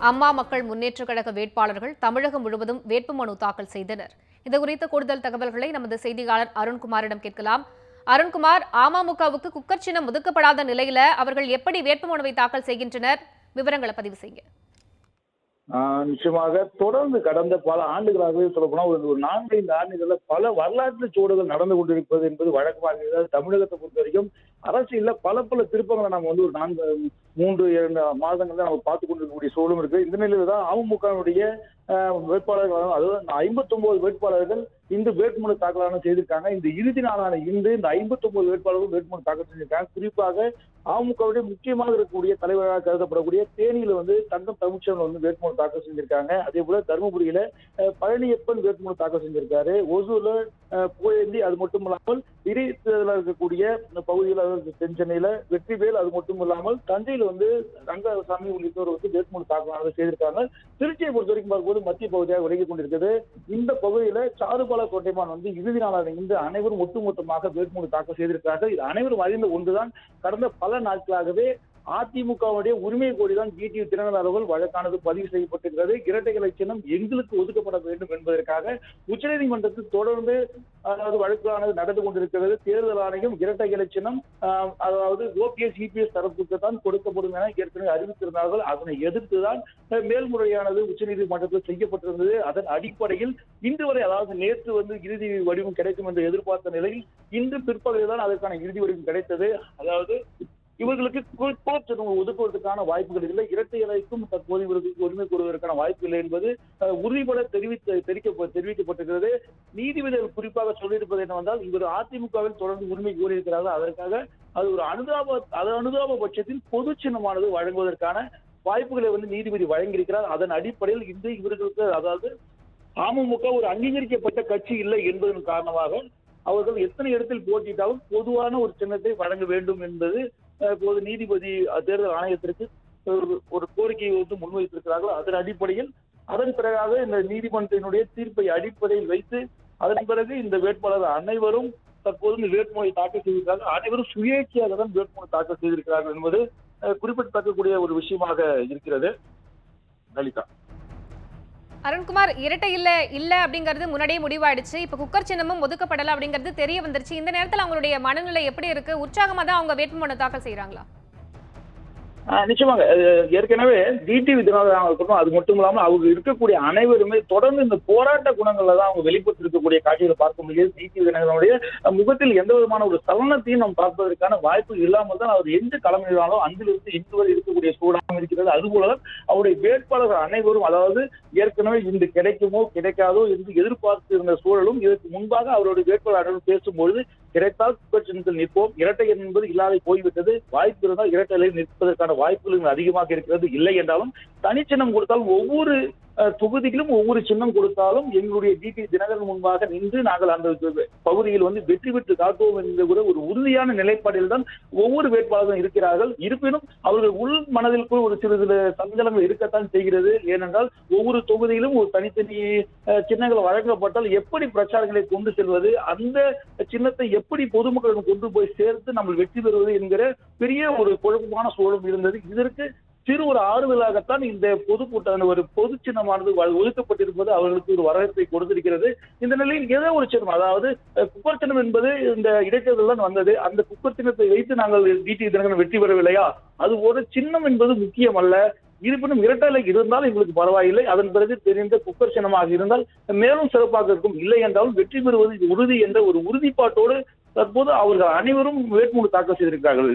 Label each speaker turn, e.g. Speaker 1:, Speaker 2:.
Speaker 1: அம்மா மக்கள் முன்னேற்ற கழக வேட்பாளர்கள் தமிழகம் முழுவதும் வேட்புமனு தாக்கல் செய்தனர். இதுகுறித்த கூடுதல் தகவல்களை நமது செய்தியாளர் அருண்குமாரிடம் கேட்கலாம். அருண்குமார் அமமுகவுக்கு குக்கர் சின்னம் ஒதுக்கப்படாத நிலையில அவர்கள் எப்படி வேட்புமனுவை தாக்கல் செய்கின்றனர்? விவரங்களை பதிவு செய்யுங்க.
Speaker 2: நிச்சயமாக தொடர்ந்து கடந்த பல ஆண்டுகளாகவே சொல்ல ஒரு ஒரு நான்கு ஐந்து ஆண்டுகள்ல பல வரலாற்று சூடுகள் நடந்து கொண்டிருப்பது என்பது வழக்கமாக தமிழகத்தை பொறுத்த வரைக்கும் அரசியல்ல பல பல திருப்பங்களை நம்ம வந்து ஒரு நான்கு மூன்று இரண்டு மாதங்கள்ல நம்ம பார்த்து கொண்டிருக்கக்கூடிய சூழலும் இருக்கு. இந்த நிலையில தான் அமமுகவுடைய வேட்பாளர்கள் அதாவது ஐம்பத்தி ஒன்பது வேட்பாளர்கள் இந்த வேட்புமனு தாக்கலான செய்திருக்காங்க. இந்த இறுதி நாளான இன்று இந்த ஐம்பத்தி ஒன்பது வேட்பாளர்கள் வேட்புமனு தாக்கல் செஞ்சிருக்காங்க. குறிப்பாக அமமுகவுடைய முக்கியமாக இருக்கக்கூடிய தலைவராக கருதப்படக்கூடிய தேனியில வந்து தங்கம் தமிழ்ச்செல்வன் வந்து வேட்புமனு தாக்கல் செஞ்சிருக்காங்க. அதே போல தருமபுரியில பழனியப்பன் வேட்புமனு தாக்கல் செஞ்சிருக்காரு. ஒசூர்ல புகழேந்தி அது மட்டும் இல்லாமல் இடைத்தேர்தலில் இருக்கக்கூடிய பகுதியில் தென்சென்னையில சென்னையில வெற்றிவேல் அது மட்டும் இல்லாமல் தஞ்சையில வந்து ரங்கசாமி உள்ளிட்டோர் வந்து வேட்புமனு தாக்கலானது செய்திருக்காங்க. திருச்சியை பொறுத்த வரைக்கும் பார்க்கும்போது மத்திய பகுதியாக விலகி கொண்டிருக்கிறது இந்த பகுதியில கோபால கோட்டைமான் வந்து இறுதி நாளான இன்று அனைவரும் ஒட்டுமொத்தமாக வேட்புமனு தாக்கல் செய்திருக்கிறார்கள். இது அனைவரும் அறிந்த ஒன்றுதான். கடந்த பல நாட்களாகவே அதிமுகவுடைய உரிமை கோரிதான் டிடிவி திறனாளர் வழக்கானது பதிவு செய்யப்பட்டிருக்கிறது. இரட்டைகளை சின்னம் எங்களுக்கு ஒதுக்கப்பட வேண்டும் என்பதற்காக உச்சநீதிமன்றத்தில் தொடர்ந்து அதாவது வழக்கானது நடந்து கொண்டிருக்கிறது. தேர்தல் ஆணையம் இரட்டை இலை சின்னம் அதாவது ஓபிஎஸ் சிபிஎஸ் தரப்புக்கு தான் கொடுக்கப்படும் என ஏற்கனவே அறிவித்திருந்தார்கள். அதனை எதிர்த்துதான் தான் மேல்முறையானது உச்சநீதிமன்றத்தில் செய்யப்பட்டிருந்தது. அதன் அடிப்படையில் இன்று வரை அதாவது நேற்று வந்து இறுதி வடிவம் கிடைக்கும் என்று எதிர்பார்த்த நிலையில் இன்று பிற்பகலில் தான் அதற்கான இறுதி வடிவம் கிடைத்தது. அதாவது இவர்களுக்கு கோர்ட் ஒதுக்குவதற்கான வாய்ப்புகள் இல்லை. இரட்டை இலைக்கும் தற்போது இவர்களுக்கு உரிமை கூறுவதற்கான வாய்ப்பு இல்லை என்பது உறுதிபட தெரிவித்து தெரிவிக்க தெரிவிக்கப்பட்டிருக்கிறது. நீதிபதிகள் குறிப்பாக சொல்லியிருப்பது என்னவென்றால் இவர் அதிமுகவில் தொடர்ந்து உரிமை கூறியிருக்கிறார்கள் அதற்காக அது ஒரு அனுதாப அது அனுதாப பட்சத்தில் பொது சின்னமானது வழங்குவதற்கான வாய்ப்புகளை வந்து நீதிபதி வழங்கியிருக்கிறார். அதன் அடிப்படையில் இன்று இவர்களுக்கு அதாவது அமமுக ஒரு அங்கீகரிக்கப்பட்ட கட்சி இல்லை என்பதன் காரணமாக அவர்கள் எத்தனை இடத்தில் போட்டியிட்டாலும் பொதுவான ஒரு சின்னத்தை வழங்க வேண்டும் என்பது இப்போது நீதிபதி தேர்தல் ஆணையத்திற்கு ஒரு- கோரிக்கையை வந்து முன்வைத்திருக்கிறார்கள். அதன் அடிப்படையில் அதன் பிறகாக இந்த நீதிமன்றத்தினுடைய தீர்ப்பை அடிப்படையில் வைத்து அதன் பிறகு இந்த வேட்பாளர் அனைவரும் தற்போது இந்த வேட்புமனை தாக்கல் செய்திருக்கிறார்கள். அனைவரும் சுயேட்சையாக தான் வேட்புமனு தாக்கல் செய்திருக்கிறார்கள் என்பது குறிப்பிடத்தக்கக்கூடிய ஒரு விஷயமாக இருக்கிறது. லலிதா.
Speaker 1: அருண்குமார் இரட்டை இல்ல இல்ல அப்படிங்கிறது முன்னாடியே முடிவாயிடுச்சு. இப்ப குக்கர் சின்னமும் ஒதுக்கப்படல அப்படிங்கிறது தெரிய வந்துருச்சு. இந்த நேரத்துல அவங்களுடைய மனநிலை எப்படி இருக்கு? உற்சாகமா தான் அவங்க வேட்புமனு தாக்கல்
Speaker 2: செய்கிறாங்களா நிச்சயமாக ஏற்கனவே டிடிவி தினகரன் இருக்கட்டும் அது மட்டும் இல்லாமல் அவங்க இருக்கக்கூடிய அனைவருமே தொடர்ந்து இந்த போராட்ட குணங்கள்ல தான் அவங்க வெளிப்பட்டிருக்கக்கூடிய காட்சிகளை பார்க்க முடியாது. டிடிவி தினகரனுடைய முகத்தில் எந்த விதமான ஒரு சலனத்தையும் நாம் பார்ப்பதற்கான வாய்ப்பு இல்லாமல் தான் அவர் எந்த களமிடுறாலும் அங்கிலிருந்து இன்று வரை இருக்கக்கூடிய சூழலாம் இருக்கிறது. அதுபோலதான் அவருடைய வேட்பாளர்கள் அனைவரும் அதாவது ஏற்கனவே இன்று கிடைக்குமோ கிடைக்காதோ என்று எதிர்பார்த்து இருந்த சூழலும் இதற்கு முன்பாக அவருடைய வேட்பாளர்கள் பேசும்பொழுது கிடைத்தால் குக்கர் சின்னத்தில் நிற்போம். இரட்டை என்பது இல்லாத போய்விட்டது. வாய்ப்பு இருந்தால் இரட்டை நிற்பதற்கான வாய்ப்புகள் அதிகமாக இருக்கிறது. இல்லை என்றாலும் தனிச்சின்னம் கொடுத்தால் ஒவ்வொரு தொகுதியிலும் ஒவ்வொரு சின்னம் கொடுத்தாலும் எங்களுடைய டிடி தினகரன் முன்பாக நின்று நாங்கள் அந்த பகுதியில் வந்து வெற்றி பெற்று காட்டுவோம் என்கிற கூட ஒரு உறுதியான நிலைப்பாட்டில் தான் ஒவ்வொரு வேட்பாளர்களும் இருக்கிறார்கள். இருப்பினும் அவர்கள் உள் மனதிற்குள் ஒரு சிறு சில சஞ்சலங்கள் இருக்கத்தான் செய்கிறது. ஏனென்றால் ஒவ்வொரு தொகுதியிலும் ஒரு தனித்தனி சின்னங்கள் வழங்கப்பட்டால் எப்படி பிரச்சாரங்களை கொண்டு செல்வது அந்த சின்னத்தை எப்படி பொதுமக்களிடம் கொண்டு போய் சேர்த்து நம்ம வெற்றி பெறுவது என்கிற பெரிய ஒரு குழப்பமான சூழலும் இருந்தது. இதற்கு சிறு ஒரு ஆறுதலாகத்தான் இந்த பொதுக்கூட்டம் ஒரு பொது சின்னமானது வ- ஒதுக்கப்பட்டிருப்பது அவர்களுக்கு ஒரு வரவேற்பை கொடுத்திருக்கிறது. இந்த நிலையில் ஏதோ ஒரு சின்னம் அதாவது குப்பர் சின்னம் என்பது இந்த இடைத்தேர்தல் தான் வந்தது. அந்த குப்பர் சின்னத்தை வைத்து நாங்கள் டிடி தினகரன் வெற்றி பெறவில்லையா? அது ஒரு சின்னம் என்பது முக்கியம் அல்ல இருப்பினும் இரட்டலை இருந்தால் எங்களுக்கு பரவாயில்லை. அதன் பிறகு தெரிந்த குக்கர் சின்னமாக இருந்தால் மேலும் சிறப்பாக இருக்கும். இல்லை என்றாலும் வெற்றி பெறுவது உறுதி என்ற ஒரு உறுதிப்பாட்டோடு தற்போது அவர்கள் அனைவரும் வேட்புமனு தாக்கல் செய்திருக்கிறார்கள்